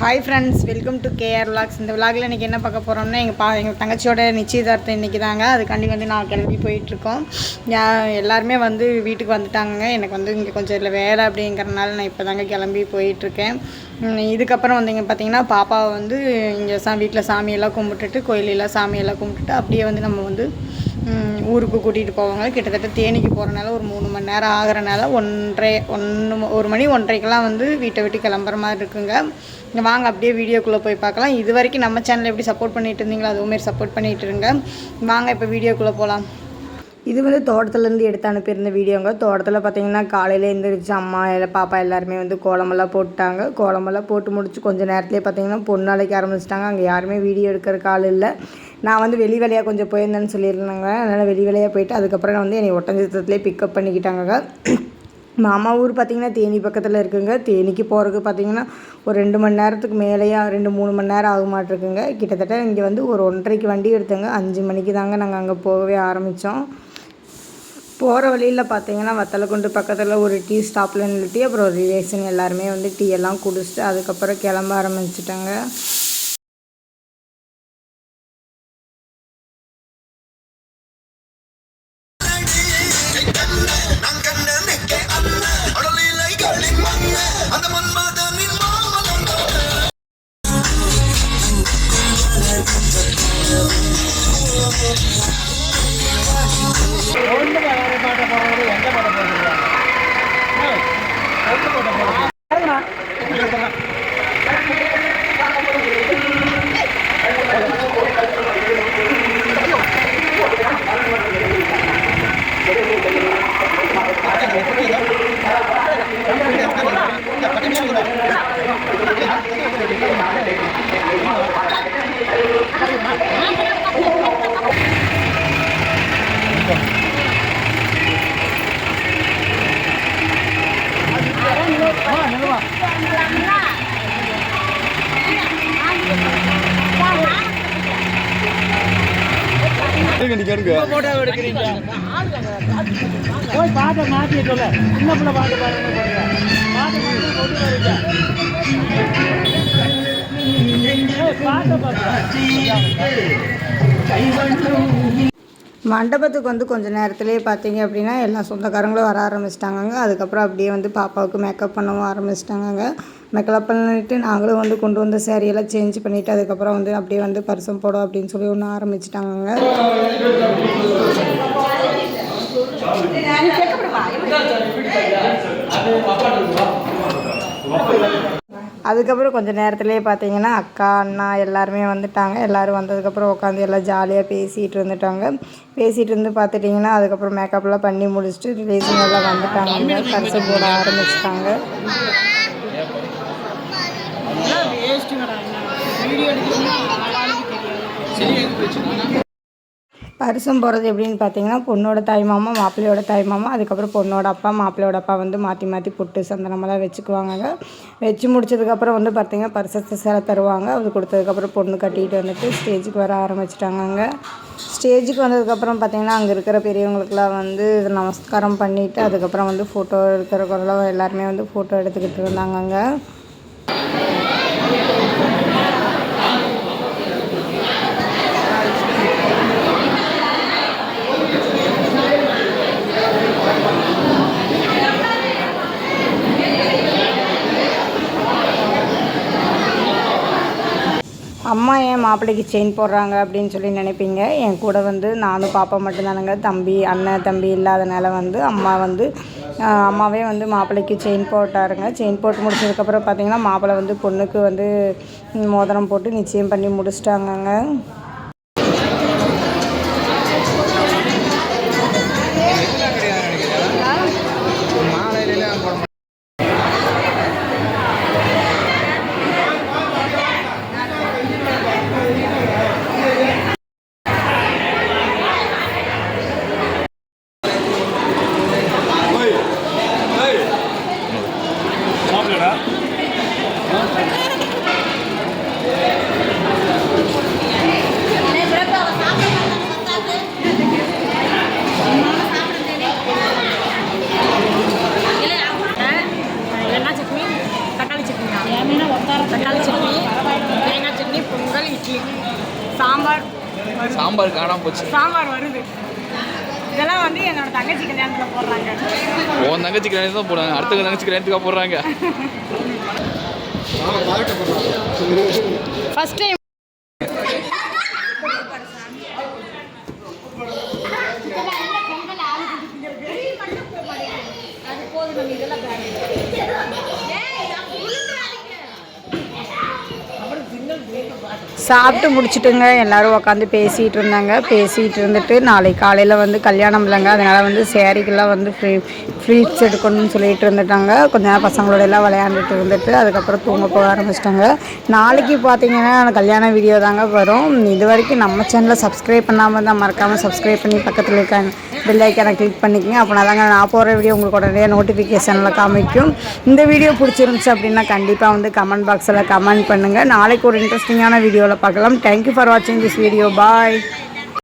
Hi friends welcome to KR vlogs இந்த விலாகில் இன்றைக்கி என்ன பார்க்க போகிறோம்னா எங்கள் பா எங்கள் தங்கச்சியோட நிச்சயதார்த்தம் இன்றைக்கி தாங்க. அதுக்காண்டி வந்து நான் கிளம்பி போயிட்டுருக்கோம். எல்லாருமே வந்து வீட்டுக்கு வந்துட்டாங்க எனக்கு வந்து இங்கே கொஞ்சம் இல்லை வேலை அப்படிங்கிறனால நான் இப்போ தாங்க கிளம்பி போயிட்டுருக்கேன். இதுக்கப்புறம் வந்து இங்கே பார்த்தீங்கன்னா பாப்பாவை வந்து இங்கே சா வீட்டில் சாமியெல்லாம் கும்பிட்டுட்டு கோயிலெல்லாம் சாமியெல்லாம் கும்பிட்டுட்டு அப்படியே வந்து நம்ம வந்து ஊருக்கு கூட்டிகிட்டு போவாங்க. கிட்டத்தட்ட தேனிக்கு போகிறனால ஒரு மூணு மணி நேரம் ஆகிறனால ஒன்றரை ஒன்று ஒரு மணி ஒன்றரைக்கெல்லாம் வந்து வீட்டை விட்டு கிளம்புற மாதிரி இருக்குங்க. வாங்க அப்படியே வீடியோக்குள்ளே போய் பார்க்கலாம். இது வரைக்கும் நம்ம சேனல் எப்படி சப்போர்ட் பண்ணிட்டு இருந்தீங்களோ அதுவுமே சப்போர்ட் பண்ணிட்டு இருங்க. வாங்க இப்போ வீடியோக்குள்ளே போகலாம் இது வந்து தோட்டத்துலேருந்து எடுத்து அனுப்பியிருந்த வீடியோங்க. தோட்டத்தில் பார்த்தீங்கன்னா காலையில் எழுந்திரிச்சு அம்மா எல்லாம் பாப்பா எல்லாருமே வந்து கோலமெல்லாம் போட்டாங்க கோலமெல்லாம் போட்டு முடிச்சு கொஞ்சம் நேரத்துலேயே பார்த்தீங்கன்னா பொண்ணு அழைக்க ஆரம்பிச்சிட்டாங்க. அங்கே யாருமே வீடியோ எடுக்கிறக்கு ஆள் இல்லை. நான் வந்து வெளி வேலையாக கொஞ்சம் போயிருந்தேன்னு சொல்லியிருந்தாங்க. அதனால் வெளி வேலையாக போயிட்டு அதுக்கப்புறம் வந்து என்னை ஒட்டஞ்சத்திலே பிக்கப் பண்ணிக்கிட்டாங்க மாமா ஊர் பார்த்தீங்கன்னா தேனி பக்கத்தில் இருக்குங்க. தேனிக்கு போகிறதுக்கு பார்த்தீங்கன்னா ஒரு ரெண்டு மணி நேரத்துக்கு மேலேயா ரெண்டு மூணு மணி நேரம் ஆக மாட்டிருக்குங்க. கிட்டத்தட்ட இங்கே வந்து ஒரு ஒன்றரைக்கு வண்டி எடுத்தோங்க. அஞ்சு மணிக்கு தாங்க நாங்கள் அங்கே போகவே ஆரம்பித்தோம் போகிற வழியில் பார்த்தீங்கன்னா வத்தலக்குண்டு பக்கத்தில் ஒரு டீ ஸ்டாப்பில் நிறுத்தி அப்புறம் ரிலேஷன் எல்லாருமே வந்து டீ எல்லாம் குடிச்சிட்டு அதுக்கப்புறம் கிளம்ப ஆரம்பிச்சிட்டாங்க. அந்த மன்மதனின் மாமலம் போட்டோ எடுக்கிறீங்க. போய் பாட்டை மாற்றி சொல்ல. சின்ன பிள்ளை பாட்டு பாருங்க போடுங்க பாட்டு ஏய், பாட்டை பாருங்க மண்டபத்துக்கு வந்து கொஞ்சம் நேரத்துலேயே பார்த்தீங்க அப்படின்னா எல்லா சொந்தக்காரங்களும் வர ஆரம்பிச்சிட்டாங்க அதுக்கப்புறம் அப்படியே வந்து பாப்பாவுக்கு மேக்கப் பண்ணவும் ஆரம்பிச்சிட்டாங்க மேக்கப் பண்ணிட்டு நாங்களும் வந்து கொண்டு வந்த சேரீயெல்லாம் சேஞ்ச் பண்ணிவிட்டு அதுக்கப்புறம் வந்து அப்படியே வந்து பரிசம் போடும் அப்படின்னு சொல்லி ஒன்று ஆரம்பிச்சிட்டாங்க அதுக்கப்புறம் கொஞ்சம் நேரத்துலேயே பார்த்தீங்கன்னா அக்கா அண்ணா எல்லாருமே வந்துட்டாங்க. எல்லோரும் வந்ததுக்கப்புறம் உட்காந்து எல்லாம் ஜாலியாக பேசிகிட்டு இருந்துட்டாங்க. பேசிகிட்டு இருந்து பார்த்துட்டிங்கன்னா அதுக்கப்புறம் மேக்கப்லாம் பண்ணி முடிச்சுட்டு ரிலேஷன் எல்லாம் வந்துட்டாங்க. பரிசு போட ஆரம்பிச்சிட்டாங்க. பரிசம் போகிறது எப்படின்னு பார்த்தீங்கன்னா பொண்ணோட தாய் மாமா மாப்பிள்ளையோட தாய் மாமா அதுக்கப்புறம் பொண்ணோட அப்பா மாப்பிள்ளையோட அப்பா வந்து மாற்றி மாற்றி புட்டு சந்தனமெல்லாம் வச்சுக்குவாங்க. வச்சு முடிச்சதுக்கப்புறம் வந்து பார்த்தீங்கன்னா பரிசத்தை சில தருவாங்க. அது கொடுத்ததுக்கப்புறம் பொண்ணு கட்டிகிட்டு வந்துட்டு ஸ்டேஜுக்கு வர ஆரம்பிச்சிட்டாங்கங்க ஸ்டேஜுக்கு வந்ததுக்கப்புறம் பார்த்தீங்கன்னா அங்கே இருக்கிற பெரியவங்களுக்குலாம் வந்து நமஸ்காரம் பண்ணிவிட்டு அதுக்கப்புறம் வந்து ஃபோட்டோ இருக்கிறவங்களாம் எல்லாருமே வந்து ஃபோட்டோ எடுத்துக்கிட்டு இருந்தாங்கங்க அம்மா ஏன் மாப்பிள்ளைக்கு செயின் போடுறாங்க அப்படின்னு சொல்லி நினைப்பீங்க? என் கூட வந்து நானும் பாப்பா மட்டும்தானுங்க. தம்பி அண்ணன் தம்பி இல்லாதனால வந்து அம்மா வந்து அம்மாவே வந்து மாப்பிள்ளைக்கு செயின் போட்டாருங்க. செயின் போட்டு முடிச்சதுக்கப்புறம் பார்த்தீங்கன்னா மாப்பிள்ளை வந்து பொண்ணுக்கு வந்து மோதிரம் போட்டு நிச்சயம் பண்ணி முடிச்சிட்டாங்கங்க. என்ன சட்னி தக்காளி சட்னியா தக்காளி சட்னி சாம்பார். சாம்பார் காணாம போச்சு. சாம்பார் வருது. இதெல்லாம் வந்து என்னோட தங்கச்சி கல்யாணத்தில் போடுறாங்க. உன் தங்கச்சி கல்யாணம் தான் போடுறாங்க. அடுத்த தங்கச்சி கல்யாணத்துக்காக போடுறாங்க. ஃபர்ஸ்ட் டைம் சாப்பிட்டு முடிச்சுட்டுங்க எல்லாரும் உட்காந்து பேசிகிட்டு இருந்தாங்க. பேசிகிட்டு இருந்துட்டு நாளைக்கு காலையில் வந்து கல்யாணம் இல்லைங்க. அதனால் வந்து சேரீக்கெல்லாம் வந்து ஃப்ரீ ஸ்வீட்ஸ் எடுக்கணும்னு சொல்லிட்டு இருந்துட்டாங்க. கொஞ்ச நேரம் பசங்களோட எல்லாம் விளையாண்டுட்டு இருந்துட்டு அதுக்கப்புறம் தூங்க போக ஆரம்பிச்சிட்டாங்க. நாளைக்கு பார்த்தீங்கன்னா கல்யாண வீடியோ தாங்க வரும். இது வரைக்கும் நம்ம சேனலை சப்ஸ்கிரைப் பண்ணாமல் தான் மறக்காமல் சப்ஸ்கிரைப் பண்ணி பக்கத்தில் இருக்க பெல் ஐக்கானை கிளிக் பண்ணிக்கங்க. அப்படின்னா தாங்க நான் போகிற வீடியோ உங்களுக்கு உடனே நோட்டிஃபிகேஷனில் காமிக்கும். இந்த வீடியோ பிடிச்சிருந்துச்சு அப்படின்னா கண்டிப்பாக வந்து கமெண்ட் பாக்ஸில் கமெண்ட் பண்ணுங்கள் நாளைக்கு ஒரு இன்ட்ரெஸ்டிங்கான வீடியோவில் பார்க்கலாம். தேங்க்யூ ஃபார் வாட்சிங் திஸ் வீடியோ பாய்